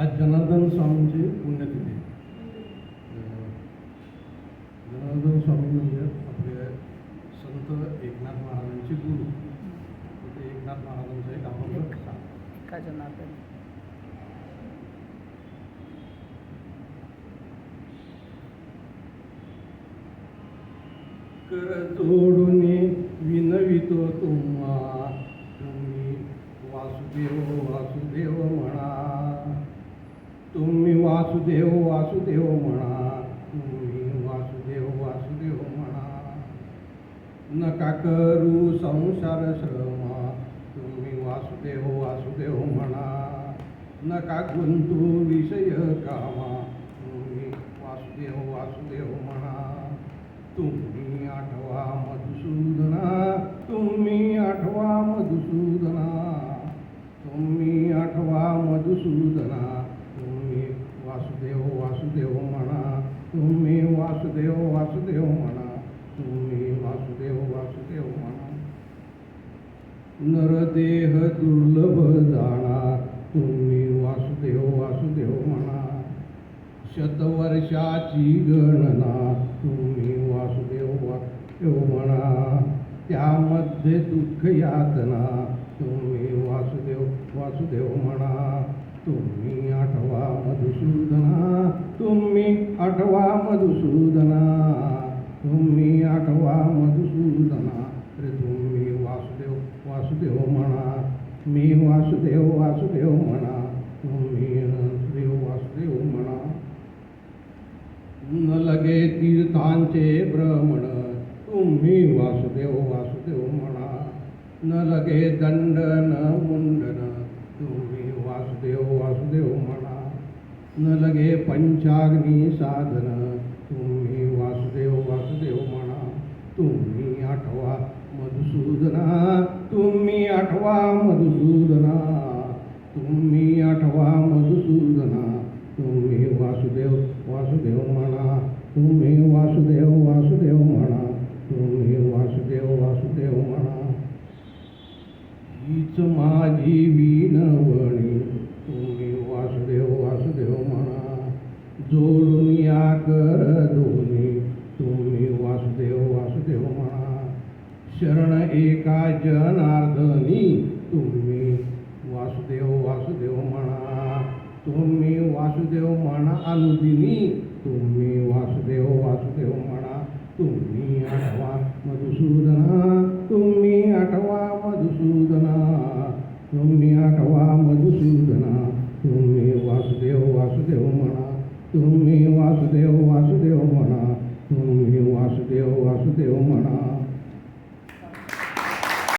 आज जनार्दन स्वामींची पुण्यतिथी. जनार्दन स्वामी म्हणजे आपले संत एकनाथ महाराजांचे गुरु. ते एकनाथ महाराजांचं एक. एका जनार्दन. कर जोडून विनवितो तुम्हा. तुम्ही वासुदेव वासुदेव म्हणा. तुम्ही वासुदेव वासुदेव म्हणा. तुम्ही वासुदेव वासुदेव म्हणा. नका करू संसार श्रमा. तुम्ही वासुदेव वासुदेव म्हणा. नका गुंतू विषय कामा. तुम्ही वासुदेव वासुदेव म्हणा. तुम्ही आठवा मधुसूदना. तुम्ही आठवा मधुसूदना. तुम्ही आठवा मधुसूदना. वासुदेव वासुदेव म्हणा. तुम्ही वासुदेव वासुदेव म्हणा. तुम्ही वासुदेव वासुदेव म्हणा. नरदेह दुर्लभ जाणा. तुम्ही वासुदेव वासुदेव म्हणा. शतवर्षाची गणना. तुम्ही वासुदेव वासुदेव म्हणा. त्यामध्ये दुःख यातना. तुम्ही वासुदेव वासुदेव म्हणा. तुम्ही आठवा मधुसूदना तुम्ही आठवा मधुसूदना तुम्ही आठवा मधुसूदना रे तुम्ही वासुदेव वासुदेव म्हणा मी वासुदेव वासुदेव म्हणा तुम्ही वासुदेव वासुदेव म्हणा. न लगे तीर्थांचे भ्रमण तुम्ही वासुदेव वासुदेव म्हणा. न लगे दंडन मुंडन देव म्हणा न लगे पंचाग्नी साधन तुम्ही वासुदेव वासुदेव म्हणा तुम्ही आठवा मधुसूदना तुम्ही आठवा मधुसूदना. तुम्ही आठवा मधुसूदना तुम्ही वासुदेव वासुदेव म्हणा तुम्ही वासुदेव वासुदेव म्हणा तुम्ही वासुदेव वासुदेव म्हणा हीच माझी शरण एका जनार्दनी तुम्ही वासुदेव वासुदेव म्हणा. तुम्ही वासुदेव म्हणा अनुदिनी. तुम्ही वासुदेव वासुदेव म्हणा. तुम्ही आठवा मधुसूदना. तुम्ही आठवा मधुसूदना. तुम्ही आठवा मधुसूदना. तुम्ही वासुदेव वासुदेव म्हणा. तुम्ही वासुदेव वासुदेव म्हणा.